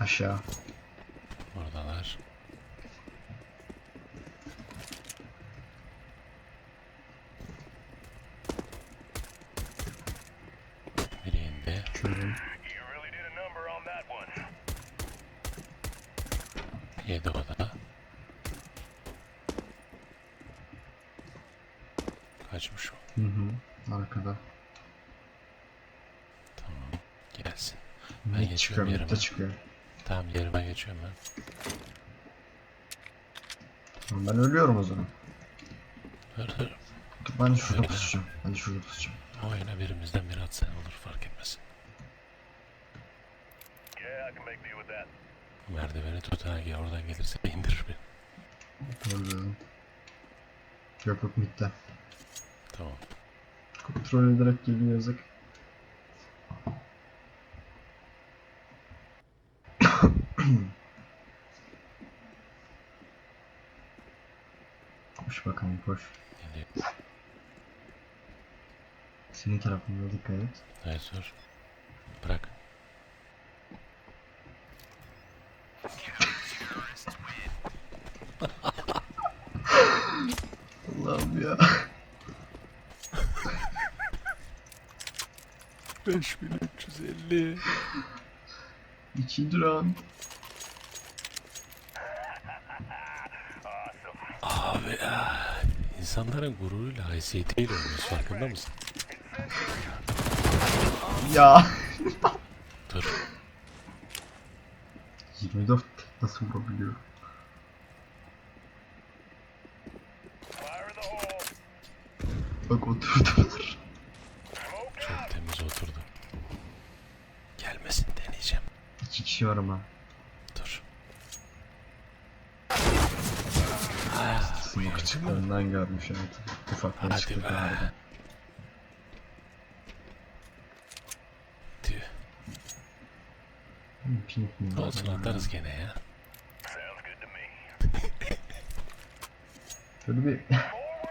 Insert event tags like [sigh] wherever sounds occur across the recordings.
Aşağı. Oradalar. Biri indi. Körüm. You really did a number on that one. Yedi o da. Kaçmış o. Hı hı. Arkada. Tamam. Gelsin. Ben geçiyorum yerime. Çıkıyor. Tamam yerime geçiyorum ben. Tamam, ben ölüyorum o zaman. Hır. Dur, Ben şurada Öyle. pusacağım. Ben şurada pusacağım. Oyuna birimizden biri atsa ne olur fark etmez. Yeah, I can make deal with that. Merdiveni tut ha ya oradan gelirse [laughs] indirir beni. Öldürdüm. Yok yok midde. Tamam. Kontrol ederek geliyor yazık. Koş. Geliyor. Senin tarafında dikkat et. Hayır dur. Bırak. Allah'ım ya. 5350. İkinci round. Abi ya. İnsanların gururuyla haysiyetiyle oynuyoruz farkında mısın? Ya. Dur. 24 nasıl vurabiliyor? Bak oturdular. Çok temiz oturdu. Gelmesin deneyeceğim. İki kişi var ama. Dur. Ah, Smoke çıktığından görmüş evet. Ufaktan Hadi çıktı be. galiba. Tüh. Hmm, Pink mi? Olsun atarız gene ya. [laughs] sounds good to me. Böyle bir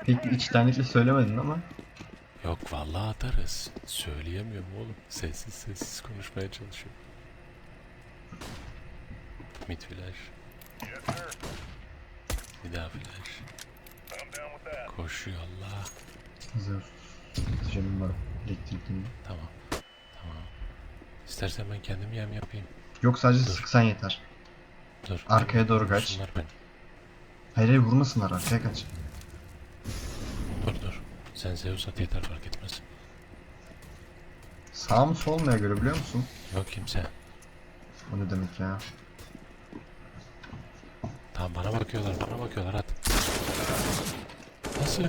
pek içtenlikle söylemedin ama. Yok vallahi atarız. Söyleyemiyorum oğlum. Sessiz sessiz konuşmaya çalışıyorum. Mid flash. Yes, sir. That. Koşuyor Allah. Hazır. Canım var. Elektrikli. Tamam. Tamam. İstersen ben kendim yem yapayım. Yok sadece Dur. sıksan yeter. Dur. Arkaya doğru kaç. Vursunlar beni. Hayır hayır vurmasınlar arkaya kaç. Dur dur. Sen Zeus at yeter fark etmez. Sağ mı sol mu ya göre biliyor musun? Yok kimse. O ne demek ya? Tamam bana bakıyorlar bana bakıyorlar at. Nasıl?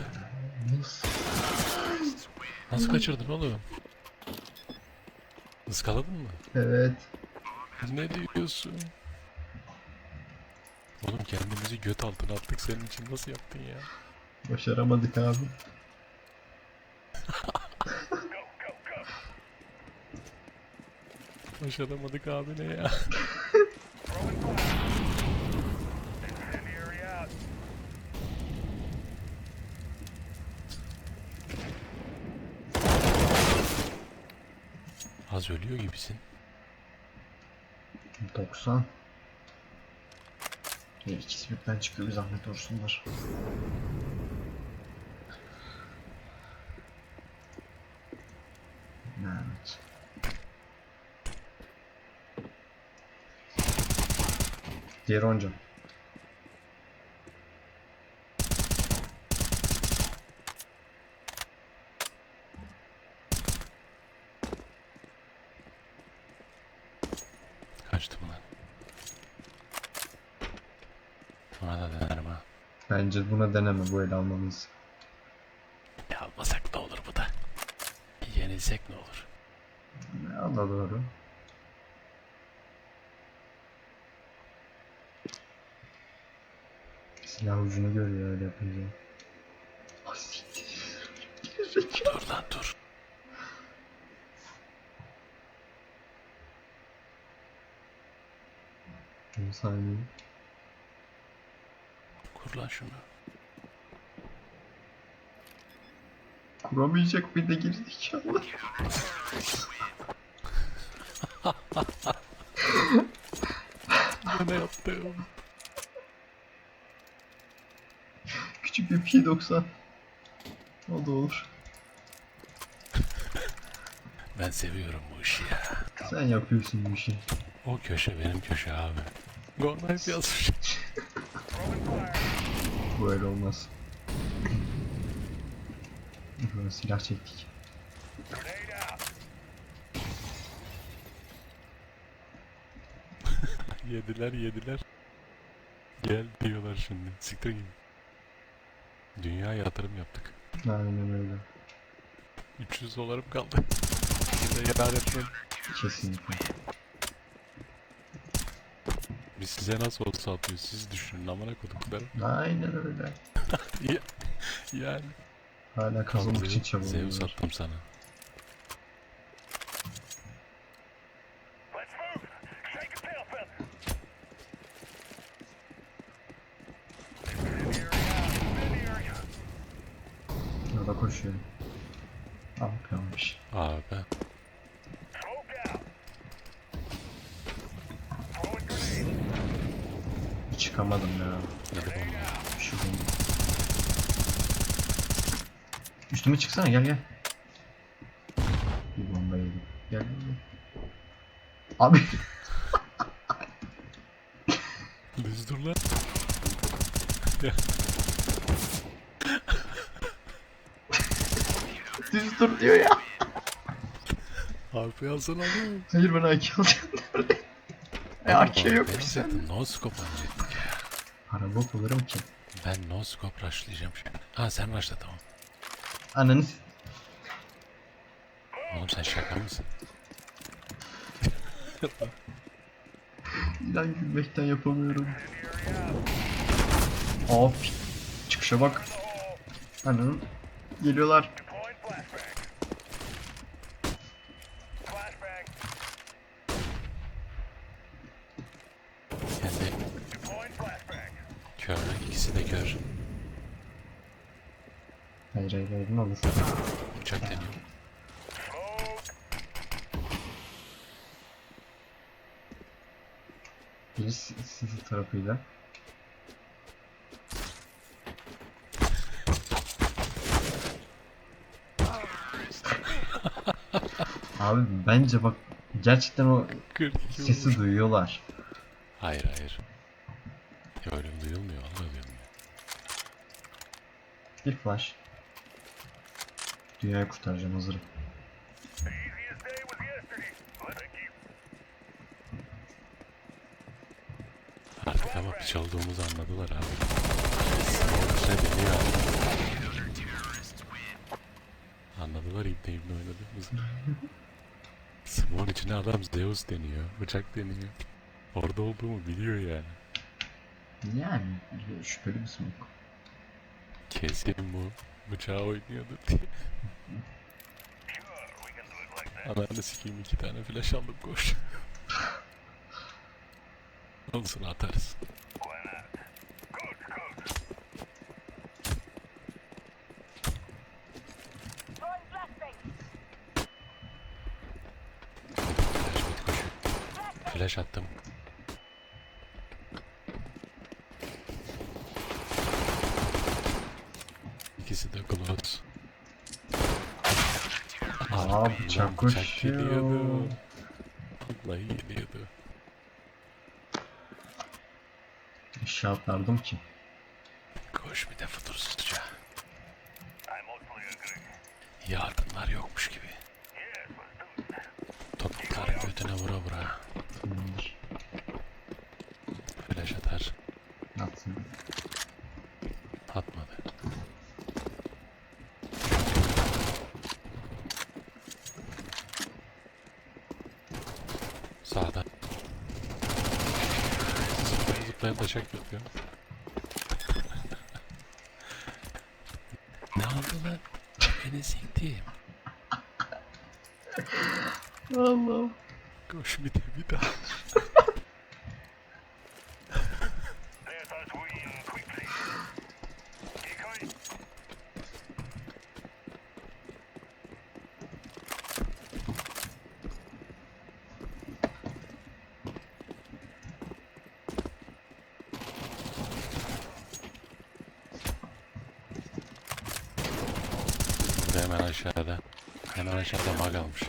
Nasıl? Kaçırdın oğlum? Iskaladın mı? Evet. Ne diyorsun? Oğlum kendimizi göt altına attık senin için nasıl yaptın ya? Başaramadık abi. Başaramadık abi ne ya? [laughs] Az ölüyor gibisin. 90. Ya ikisi birden çıkıyor bir zahmet olsunlar. Evet. Diğer onca. Kaçtım lan. Buna da denerim ha. Bence buna deneme bu el almamız. Ya almasak ne olur bu da. Yenilsek ne olur? Ya da doğru. Silah ucunu görüyor öyle yapınca. Siktir. Dur lan dur. Bir saniye. Kur lan şunu. Kuramayacak bir de gerizekalı. attım. Küçük bir P90. O da olur. Ben seviyorum bu işi ya. Sen yapıyorsun bu işi. O köşe benim köşe abi. Go knife yazmış. Böyle olmaz. Böyle silah çektik. [laughs] Yediler yediler. Gel diyorlar şimdi. Siktir gibi. Dünya yatırım yaptık. Aynen öyle. 300 dolarım kaldı. Bir de yar etmem. Kesinlikle. Biz size nasıl olsa atıyoruz. Siz düşünün amına koduklarım. Aynen öyle. [laughs] Ya, yani. Hala kazanmak için Zeus- Zeus çabalıyorlar. attım sana. Let's move. Shake a tail feather. Incendiary out. Incendiary. Yola koşuyorum. Ah kalmış. Abi. Çıkamadım ya. Şuradan. Üstüme çıksana gel gel. Bir bomba yedim. Gel gel gel. Abi [laughs] Düz dur lan. [laughs] düz dur diyor ya. Harfi yazsana oğlum. Hayır ben AK alacağım. e AK yok Ben zaten no scope Araba bulurum ki. Ben no scope rushlayacağım şimdi. Ha sen rushla tamam. Ananı s- Oğlum sen şaka mısın? [laughs] İlan gülmekten yapamıyorum. Of. Çıkışa bak. Ananın. Geliyorlar. Kör. ikisi de kör. Hayır hayır hayır ne olur. Uçak deniyor. Biri sizi tarafıyla. [laughs] Abi bence bak gerçekten o 42 sesi duyuyorlar. Hayır hayır. Ya öyle duyulmuyor. Vallahi duyulmuyor. Bir flash. Dünyayı kurtaracağım hazırım. Ama piç olduğumuzu anladılar abi. Smoke ne deniyor abi. Anladılar İbni İbni oynadığımızı. [laughs] Smoke'un içine adam Zeus deniyor. Bıçak deniyor. Orada olduğumu biliyor yani. Yani şüpheli bir smoke. Kesin bu bıçağı oynuyordu diye. Ananı sikeyim iki tane flash aldım koş. Olsun atarız. Flash attım. İkisi de close. Arkamdan bıçak koşuyor. Vallahi geliyordu. Aşağı atlardım ki. Koş bir de futursuzca. I mostly agree. Yardımlar yokmuş gibi. Topuklar götüne vura vura. Tamamdır. Sağda. Zıplayan zıplayan taşak yapıyor. ne oldu lan? Beni siktim. Allah. Koş bir de bir daha. Aşağıda. Hemen aşağıda mag almış.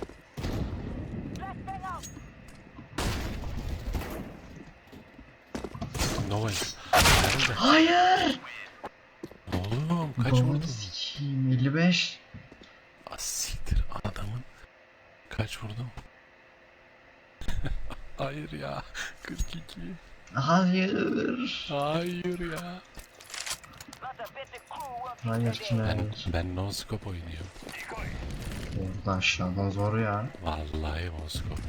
No way. Nerede? Hayır. Oğlum kaç Babanı vurdun? sikeyim 55. Ah, Siktir adamın. Kaç vurdum? [laughs] Hayır ya. 42. Hayır. Hayır ya. Hayır kime Ben, ben no scope oynuyorum. Orada aşağıdan zor ya. Vallahi scope.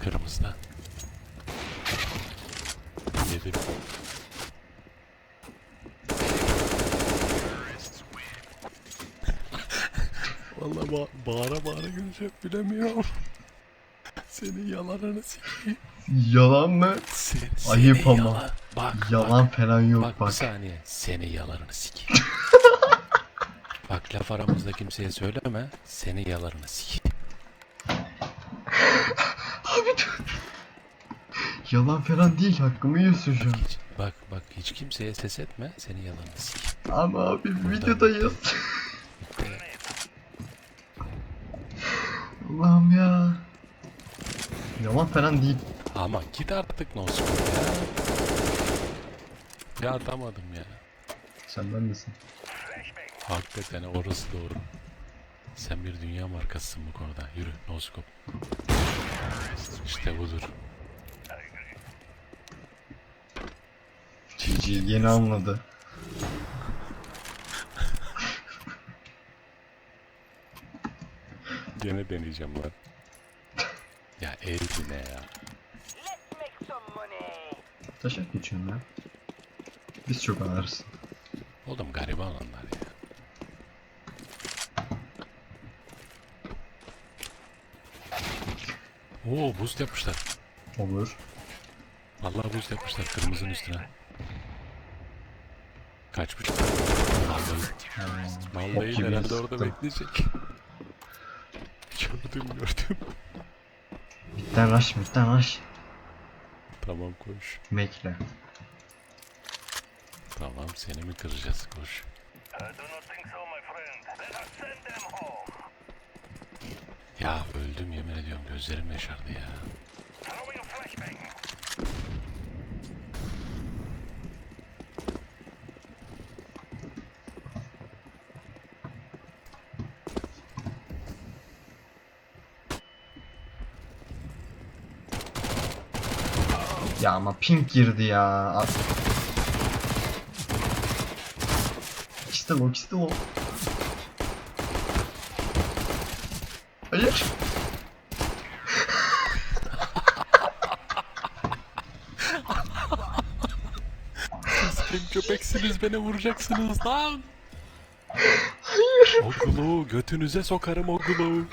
Kırmızıda. Yedim. Vallahi ba bağıra bağıra güleceğim bilemiyorum. Senin yalanını sikeyim. Yalan mı? Seni, Ayıp ama. yalan- Bak, Yalan bak, falan yok bak, bak. bir saniye. Seni yalarını sikeyim. [laughs] bak laf aramızda kimseye söyleme. Seni yalarını sikeyim. Abi dur. Yalan falan değil hakkımı yiyorsun şu an. Hiç, bak bak hiç kimseye ses etme. Seni yalarını sikeyim. Ama abi videodayız. Allah'ım ya. Yalan falan değil. Ama git artık no scope ya. Ya atamadım ya. Sen ben misin? Hakikaten orası doğru. Sen bir dünya markasısın bu konuda. Yürü no scope. İşte budur. GG yeni anladı. Gene deneyeceğim lan. Ya eğildi ne ya. Taşak geçiyorum ya. Biz çok ağırız. Oğlum gariban onlar ya. Oo boost yapmışlar. Olur. Vallahi boost yapmışlar kırmızının üstüne. Vallahi, Ha, vallahi gibi herhalde orada bekleyecek. gördüm gördüm. Midden rush, midden rush. Tamam koş. Mekle. Tamam seni mi kıracağız koş. Ya öldüm yemin ediyorum gözlerim yaşardı ya. Ya ama pink girdi ya. De o, de o. Hayır. Siz kim köpeksiniz beni vuracaksınız lan. Hayır. O glow götünüze sokarım o glow.